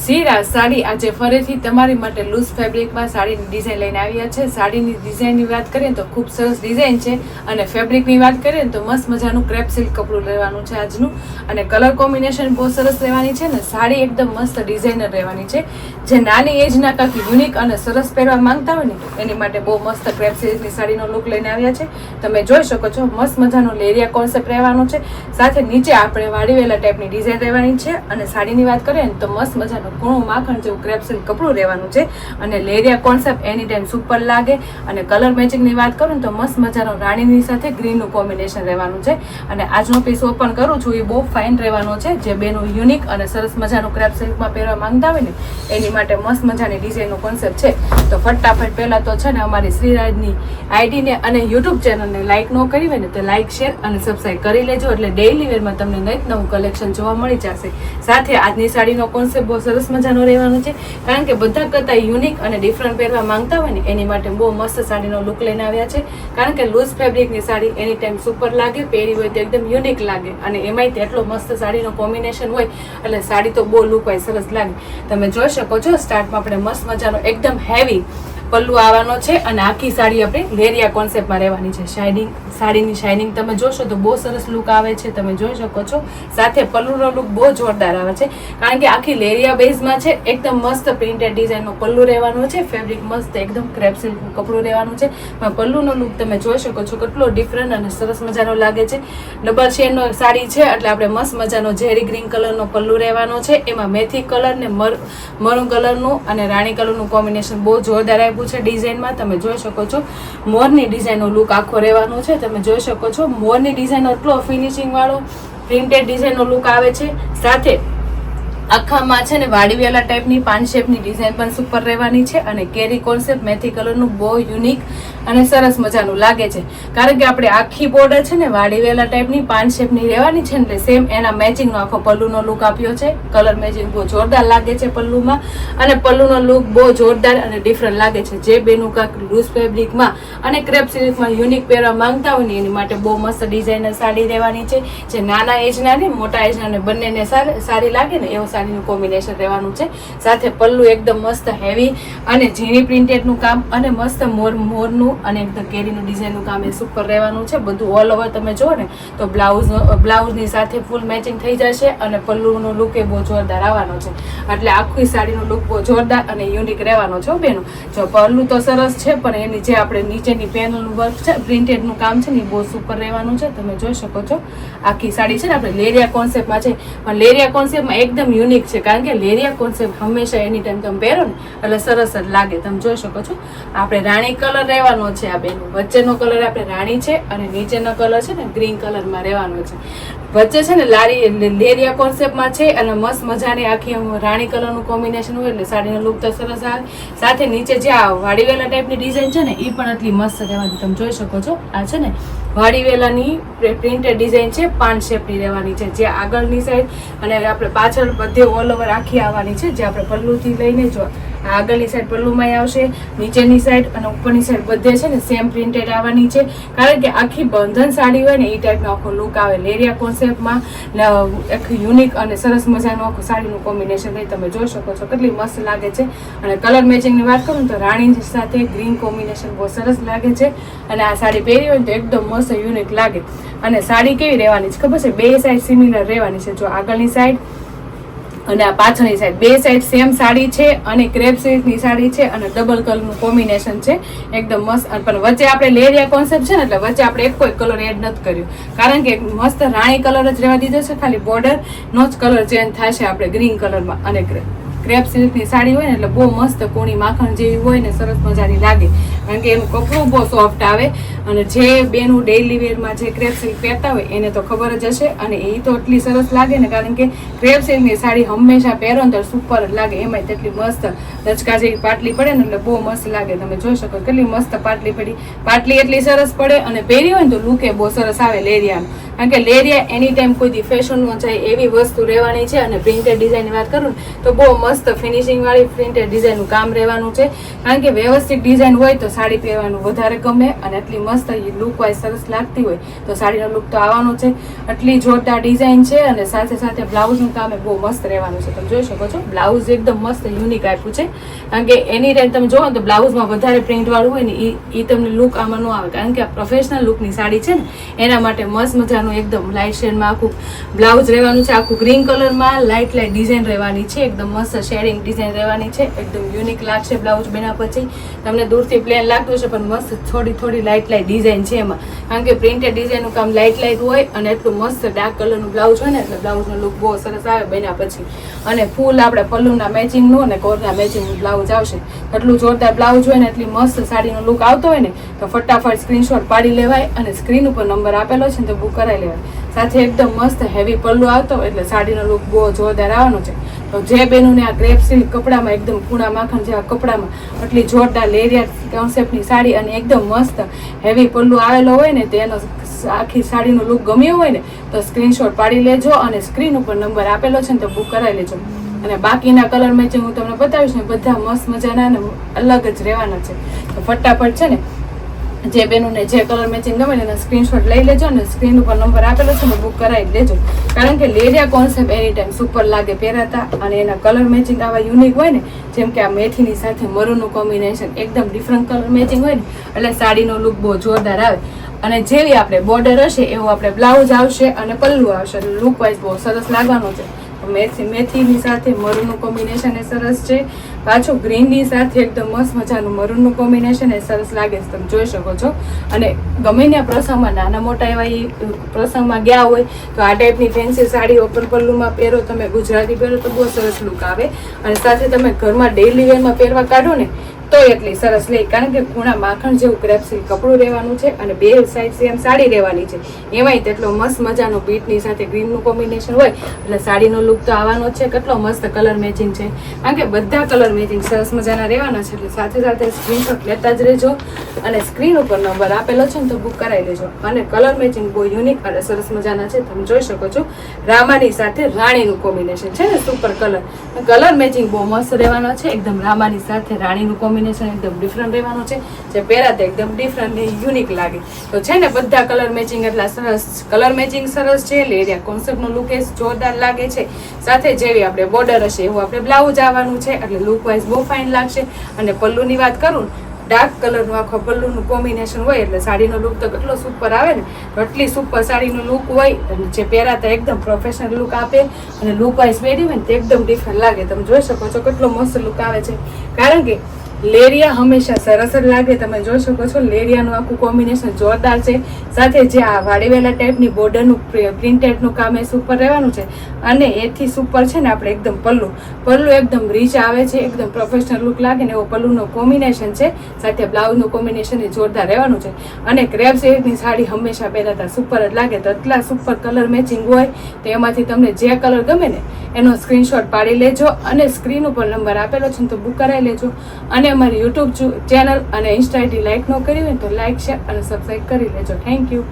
સીરા સાડી આજે ફરીથી તમારી માટે લૂઝ ફેબ્રિકમાં સાડીની ડિઝાઇન લઈને આવ્યા છે. સાડીની ડિઝાઇનની વાત કરીએ તો ખૂબ સરસ ડિઝાઇન છે અને ફેબ્રિકની વાત કરીએ તો મસ્ત મજાનું ક્રેપ સિલ્ક કપડું લેવાનું છે આજનું. અને કલર કોમ્બિનેશન બહુ સરસ રહેવાની છે ને સાડી એકદમ મસ્ત ડિઝાઇનર રહેવાની છે. જે નાની એજના કાંઈક યુનિક અને સરસ પહેરવા માંગતા હોય ને, એની માટે બહુ મસ્ત ક્રેપ સિલ્કની સાડીનો લુક લઈને આવ્યા છે. તમે જોઈ શકો છો મસ્ત મજાનો લેરિયા કોન્સેપ્ટ રહેવાનો છે. સાથે નીચે આપણે વાડીવેલા ટાઈપની ડિઝાઇન રહેવાની છે. અને સાડીની વાત કરીએ ને તો મસ્ત મજાનું કૂણું માખણ જેવું ક્રેપ સિલ્ક કપડું રહેવાનું છે. અને લેરિયા કોન્સેપ્ટ એની ટાઈમ સુપર લાગે. અને કલર મેચિંગની વાત કરું ને તો મસ્ત મજાનો રાણીની સાથે ગ્રીનનું કોમ્બિનેશન રહેવાનું છે. અને આજનો પીસ ઓપન કરું છું, એ બહુ ફાઇન રહેવાનો છે. જે બેનું યુનિક અને સરસ મજાનું ક્રેપ સિલ્કમાં પહેરવા માંગતા હોય ને, એની માટે મસ્ત મજાની ડિઝાઇનનો કોન્સેપ્ટ છે. તો ફટાફટ પહેલાં તો છે ને અમારી શ્રીરાજની આઈડીને અને યુટ્યુબ ચેનલને લાઇક ન કરી હોય ને, તો લાઇક શેર અને સબસ્ક્રાઈબ કરી લેજો. એટલે ડેઇલી વેરમાં તમને નવીન નવું કલેક્શન જોવા મળી જશે. સાથે આજની સાડીનો કોન્સેપ્ટ બહુ સરસ મજાનો રહેવાનો છે. કારણ કે બધા કરતાં યુનિક અને ડિફરન્ટ પહેરવા માંગતા હોય ને, એની માટે બહુ મસ્ત સાડીનો લુક લઈને આવ્યા છે. કારણ કે લૂઝ ફેબ્રિકની સાડી એની ટાઈમ સુપર લાગે, પહેરી હોય તો એકદમ યુનિક લાગે. અને એમાંય તે એટલો મસ્ત સાડીનો કોમ્બિનેશન હોય, એટલે સાડી તો બહુ લુક હોય સરસ લાગે. તમે જોઈ શકો છો સ્ટાર્ટમાં આપણે મસ્ત મજાનો, એકદમ હેવી પલ્લુ આવવાનો છે અને આખી સાડી આપણે લેરિયા કોન્સેપ્ટમાં રહેવાની છે. શાઇનિંગ સાડીની શાઇનિંગ તમે જોશો તો બહુ સરસ લુક આવે છે, તમે જોઈ શકો છો. સાથે પલ્લુનો લુક બહુ જોરદાર આવે છે. કારણ કે આખી લેરિયા બેઝમાં છે, એકદમ મસ્ત પ્રિન્ટેડ ડિઝાઇનનો પલ્લુ રહેવાનો છે ફેબ્રિક મસ્ત એકદમ ક્રેપ સિલ્કનું કપડું રહેવાનું છે. પલ્લુનો લુક તમે જોઈ શકો છો કેટલો ડિફરન્ટ અને સરસ મજાનો લાગે છે. ડબલ શેડનો સાડી છે, એટલે આપણે મસ્ત મજાનો ઝેરી ગ્રીન કલરનો પલ્લુ રહેવાનો છે. એમાં મેથી કલર ને મર મરૂન કલરનું અને રાણી કલરનું કોમ્બિનેશન બહુ જોરદાર આપ્યું છે ડિઝાઇનમાં તમે જોઈ શકો છો. મોરની ડિઝાઇનનો લુક આખો રહેવાનો છે. તમે જોઈ શકો છો, મોરની ડિઝાઇન એટલો ફિનિશિંગવાળો પ્રિન્ટેડ ડિઝાઇનનો લુક આવે છે. સાથે આખામાં છે ને વાડીવેલા ટાઈપની પાન શેપની ડિઝાઇન પણ સુપર રહેવાની છે અને કેરી કોન્સેપ્ટ મેથી કલરનું બહુ યુનિક અને સરસ મજાનું લાગે છે. કારણ કે આપણે આખી બોર્ડર છે ને વાડીવેલા ટાઈપની પાન શેપની રહેવાની છે ને સેમ એના મેચિંગનો આખો પલ્લુનો લુક આપ્યો છે. કલર મેચિંગ બહુ જોરદાર લાગે છે પલ્લુમાં અને પલ્લુનો લુક બહુ જોરદાર અને ડિફરન્ટ લાગે છે. જે બેનું કાંક લૂઝ ફેબ્રિકમાં અને ક્રેપ સિલ્કમાં યુનિક પહેરવા માંગતા હોય ને એની માટે બહુ મસ્ત ડિઝાઇનર સાડી રહેવાની છે. જે નાના એજના ને મોટા એજના ને બંનેને સારી લાગે ને એવું સાડીનું કોમ્બિનેશન રહેવાનું છે. સાથે પલ્લુ એકદમ મસ્ત હેવી અને ઝીણી પ્રિન્ટેડનું કામ અને મસ્ત મોર, મોરનું અને એકદમ કેરીનું ડિઝાઇનનું કામ એ સુપર રહેવાનું છે. બધું ઓલ ઓવર તમે જુઓ ને, તો બ્લાઉઝ બ્લાઉઝની સાથે ફૂલ મેચિંગ થઈ જશે અને પલ્લુનો લુક એ બહુ જોરદાર આવવાનો છે. એટલે આખી સાડીનો લુક બહુ જોરદાર અને યુનિક રહેવાનો છે બેનો. જો પલ્લુ તો સરસ છે, પણ એની જે આપણે નીચેની પેનલનું વર્ક છે પ્રિન્ટેડનું કામ છે ને એ બહુ સુપર રહેવાનું છે. તમે જોઈ શકો છો. આખી સાડી છે ને આપણે લેરિયા કોન્સેપ્ટમાં છે. પણ લેરિયા કોન્સેપ્ટમાં એકદમ યુનિક છે, કારણ કે લેરિયા કોન્સેપ્ટ હંમેશા એની ટાઈમ તમે પહેરો ને, એટલે સરસ જ લાગે. તમે જોઈ શકો છો. આપણે રાણી કલર રહેવાનો છે આ બેનું વચ્ચેનો કલર આપણે રાણી છે અને નીચેનો કલર છે ને ગ્રીન કલરમાં રહેવાનો છે. વચ્ચે છે ને લારી લેરિયા કોન્સેપ્ટમાં છે અને મસ્ત મજાની આખી રાણી કલરનું કોમ્બિનેશન હોય એટલે સાડીનો લુક તો સરસ આવે. સાથે નીચે જે આ વાડીવેલા ટાઈપની ડિઝાઇન છે ને, એ પણ એટલી મસ્ત રહેવાની તમે જોઈ શકો છો. આ છે ને વાડીવેલાની પ્રિન્ટેડ ડિઝાઇન છે, પાન શેપની રહેવાની છે. જે આગળની સાઈડ અને આપણે પાછળ બધે ઓલ ઓવર આખી આવવાની છે, જે આપણે પલ્લુથી લઈને જો આ આગળની સાઈડ પલ્લુમાં આવશે, નીચેની સાઈડ અને ઉપરની સાઈડ બધે છે ને સેમ પ્રિન્ટેડ આવવાની છે. કારણ કે આખી બંધન સાડી હોય ને, એ ટાઈપનો આખો લુક આવે. લેરિયા કોન્સેપ્ટમાં એક યુનિક અને સરસ મજાનું આખું સાડીનું કોમ્બિનેશન થઈ તમે જોઈ શકો છો કેટલી મસ્ત લાગે છે. અને કલર મેચિંગની વાત કરું તો રાણી સાથે ગ્રીન કોમ્બિનેશન બહુ સરસ લાગે છે. અને આ સાડી પહેરી હોય તો એકદમ મસ્ત યુનિક લાગે. અને સાડી કેવી રહેવાની છે ખબર છે? બે સાઈડ સિમિલર રહેવાની છે. જો આગળની સાઈડ અને આ પાછળની સાઈડ બે સાઈડ સેમ સાડી છે અને ક્રેપ સિલ્કની સાડી છે અને ડબલ કલરનું કોમ્બિનેશન છે. એકદમ મસ્ત પણ વચ્ચે આપણે લેરિયા કોન્સેપ્ટ છે ને, એટલે વચ્ચે આપણે એક કોઈ કલર એડ નથી કર્યો. કારણ કે મસ્ત રાણી કલર જ રહેવા દીધો છે, ખાલી બોર્ડર નો જ કલર ચેન્જ થશે આપણે ગ્રીન કલરમાં અને ક્રેપ સિલ્કની સાડી હોય ને એટલે બહુ મસ્ત કોણી માખણ જેવી હોય ને સરસ મજાની લાગે. કારણ કે એનું કપડું બહુ સોફ્ટ આવે અને જે બેનું ડેઇલી વેરમાં જે ક્રેપ સિલ્ક પહેરતા હોય એને તો ખબર જ હશે અને એ તો એટલી સરસ લાગે ને કારણ કે ક્રેપ સિલ્કની સાડી હંમેશા પહેરો ને તો સુપર જ લાગે. એમાંય તેટલી મસ્ત દચકા જેવી પાટલી પડે ને એટલે બહુ મસ્ત લાગે. તમે જોઈ શકો કેટલી મસ્ત પાટલી પડી. પાટલી એટલી સરસ પડે અને પહેરી હોય ને તો લુકે બહુ સરસ આવે લેરિયાનું. કારણ કે લેરિયા એની ટાઈમ કોઈ દી ફેશનમાં જાય એવી વસ્તુ રહેવાની છે અને પ્રિન્ટેડ ડિઝાઇનની વાત કરું તો બહુ મસ્ત ફિનિશિંગવાળી પ્રિન્ટેડ ડિઝાઇનનું કામ રહેવાનું છે. કારણ કે વ્યવસ્થિત ડિઝાઇન હોય તો સાડી પહેરવાનું વધારે ગમે અને એટલી મસ્ત લુક વાઇઝ સરસ લાગતી હોય તો સાડીનો લુક તો આવવાનો છે. આટલી જોરદાર ડિઝાઇન છે અને સાથે સાથે બ્લાઉઝનું કામ બહુ મસ્ત રહેવાનું છે. તમે જોઈ શકો છો બ્લાઉઝ એકદમ મસ્ત યુનિક આપ્યું છે. કારણ કે એની ટાઈમ તમે જોવો તો બ્લાઉઝમાં વધારે પ્રિન્ટવાળું હોય ને એ તમને લુક આમાં ન આવે. કારણ કે આ પ્રોફેશનલ લુકની સાડી છે ને, એના માટે મસ્ત મજાનું એકદમ લાઇટ શેડમાં આખું બ્લાઉઝ રહેવાનું છે, આખું ગ્રીન કલરમાં લાઇટ લાઇટ ડિઝાઇન રહેવાની છે, એકદમ મસ્ત શેડિંગ ડિઝાઇન રહેવાની છે, એકદમ યુનિક લાગશે બ્લાઉઝ બન્યા પછી. તમને દૂરથી પ્લેન લાગતું છે પણ મસ્ત થોડી થોડી લાઇટ લાઇટ ડિઝાઇન છે એમાં. કારણ કે પ્રિન્ટેડ ડિઝાઇનનું કામ લાઇટ લાઇટ હોય, અને એટલું મસ્ત ડાર્ક કલરનું બ્લાઉઝ હોય ને, એટલે બ્લાઉઝનો લુક બહુ સરસ આવે બન્યા પછી. અને ફૂલ આપણે પલ્લુના મેચિંગનું અને કોરના મેચિંગનું બ્લાઉઝ આવશે. એટલું જોરદાર બ્લાઉઝ હોય ને, એટલી મસ્ત સાડીનો લુક આવતો હોય ને, તો ફટાફટ સ્ક્રીનશોટ પાડી લેવાય અને સ્ક્રીન ઉપર નંબર આપેલો છે ને, તો બુક કરાવી લેવાય. સાથે એકદમ મસ્ત હેવી પલ્લુ આવતો એટલે સાડીનો લુક બહુ જોરદાર આવવાનો છે. તો જે બેનોને આ ક્રેપ સિલ્ક કપડામાં એકદમ કૂણા માખણ જેવા કપડામાં આટલી જોરદાર લેરિયા કોન્સેપ્ટની સાડી અને એકદમ મસ્ત હેવી પલ્લુ આવેલો હોય ને તેનો આખી સાડીનો લુક ગમ્યો હોય ને તો સ્ક્રીનશોટ પાડી લેજો અને સ્ક્રીન ઉપર નંબર આપેલો છે ને તો બુક કરાવી લેજો. અને બાકીના કલર મેચિંગ હું તમને બતાવીશ ને બધા મસ્ત મજાના અને અલગ જ રહેવાના છે. તો ફટાફટ છે ને જે બેનોને જે કલર મેચિંગ ગમે એના સ્ક્રીનશોટ લઈ લેજો અને સ્ક્રીન ઉપર નંબર આપેલો છે બુક કરાવી દેજો. કારણ કે Lehariya concept anytime super લાગે પહેરાતા અને એના કલર મેચિંગ આવા યુનિક હોય ને, જેમ કે આ મેથીની સાથે મરૂનું કોમ્બિનેશન એકદમ ડિફરન્ટ કલર મેચિંગ હોય ને, એટલે સાડીનો લુક બહુ જોરદાર આવે. અને જેવી આપણે બોર્ડર હશે, એવું આપણે બ્લાઉઝ આવશે અને પલ્લુ આવશે. લુક વાઇઝ બહુ સરસ લાગવાનો છે. મેથી મેથીની સાથે મરુનું કોમ્બિનેશન એ સરસ છે. પાછું ગ્રીનની સાથે એકદમ મસ્ત મજાનું મરૂનનું કોમ્બિનેશન એ સરસ લાગે છે, તમે જોઈ શકો છો. અને ગમે ત્યાં પ્રસંગમાં નાના મોટા એવા એ પ્રસંગમાં ગયા હોય, તો આ ટાઈપની ફેન્સી સાડી ઓપન પલ્લુમાં પહેરો, તમે ગુજરાતી પહેરો તો બહુ સરસ લુક આવે. અને સાથે તમે ઘરમાં ડેઇલી વેરમાં પહેરવા કાઢો ને તો એટલી સરસ લે કારણ કે ખૂણા માખણ જેવું ક્રેપસિલ કપડું રહેવાનું છે અને બે સાઈડ સેમ સાડી રહેવાની છે. એમાંય તેટલો મસ્ત મજાનો બીટની સાથે ગ્રીનનું કોમ્બિનેશન હોય, એટલે સાડીનો લુક તો આવવાનો જ છે. કેટલો મસ્ત કલર મેચિંગ છે. કારણ કે બધા કલર મેચિંગ સરસ મજાના રહેવાના છે, એટલે સાથે સાથે સ્ક્રીનશોટ લેતા જ રહેજો અને સ્ક્રીન ઉપર નંબર આપેલો છે ને તો બુક કરાવી લેજો. અને કલર મેચિંગ બહુ યુનિક અને સરસ મજાના છે. તમે જોઈ શકો છો રામાની સાથે રાણીનું કોમ્બિનેશન છે ને સુપર કલર કલર મેચિંગ બહુ મસ્ત રહેવાનો છે. એકદમ રામાની સાથે રાણીનું કોમ્બિનેશન એકદમ ડિફરન્ટ રહેવાનું છે. જે પહેરાતા એકદમ ડિફરન્ટ ને યુનિક લાગે. તો છે ને બધા કલર મેચિંગ એટલા સરસ કલર મેચિંગ સરસ છે. લેરિયા કોન્સેપ્ટનો લુક એ જોરદાર લાગે છે. સાથે જેવી આપણે બોર્ડર હશે એવું આપણે બ્લાઉઝ આવવાનું છે. એટલે લુક વાઇઝ બહુ ફાઇન લાગશે. અને પલ્લુની વાત કરું ડાર્ક કલરનું આખો પલ્લુનું કોમ્બિનેશન હોય એટલે સાડીનો લુક તો કેટલો સુપર આવે ને? એટલી સુપર સાડીનો લુક હોય, અને જે પહેરાતા એકદમ પ્રોફેશનલ લુક આપે, અને લુક વાઇઝ પહેરી હોય ને તે એકદમ ડિફરન્ટ લાગે. તમે જોઈ શકો છો કેટલો મસ્ત લુક આવે છે. કારણ કે લેરિયા હંમેશા સરસ જ લાગે, તમે જોઈ શકો છો, લેરિયાનું આખું કોમ્બિનેશન જોરદાર છે. સાથે જે આ વાડીવેલા ટાઈપની બોર્ડરનું પ્રિન્ટેડનું કામ એ સુપર રહેવાનું છે. અને એથી સુપર છે ને આપણે એકદમ પલ્લુ. પલ્લુ એકદમ રીચ આવે છે, એકદમ પ્રોફેશનલ લુક લાગે ને એવો પલ્લુનું કોમ્બિનેશન છે. સાથે બ્લાઉઝનું કોમ્બિનેશન એ જોરદાર રહેવાનું છે. અને ક્રેપ સિલ્કની સાડી હંમેશા પહેરાતા સુપર જ લાગે. તો એટલા સુપર કલર મેચિંગ હોય તો એમાંથી તમને જે કલર ગમે ને એનો સ્ક્રીનશોટ પાડી લેજો અને સ્ક્રીન ઉપર નંબર આપેલો છે તો બુક કરાવી લેજો. અને અમારી યુટ્યુબ ચેનલ અને ઇન્સ્ટા આઈડી લાઈક ન કરી હોય તો લાઈક શેર અને સબસ્ક્રાઈબ કરી લેજો. Thank you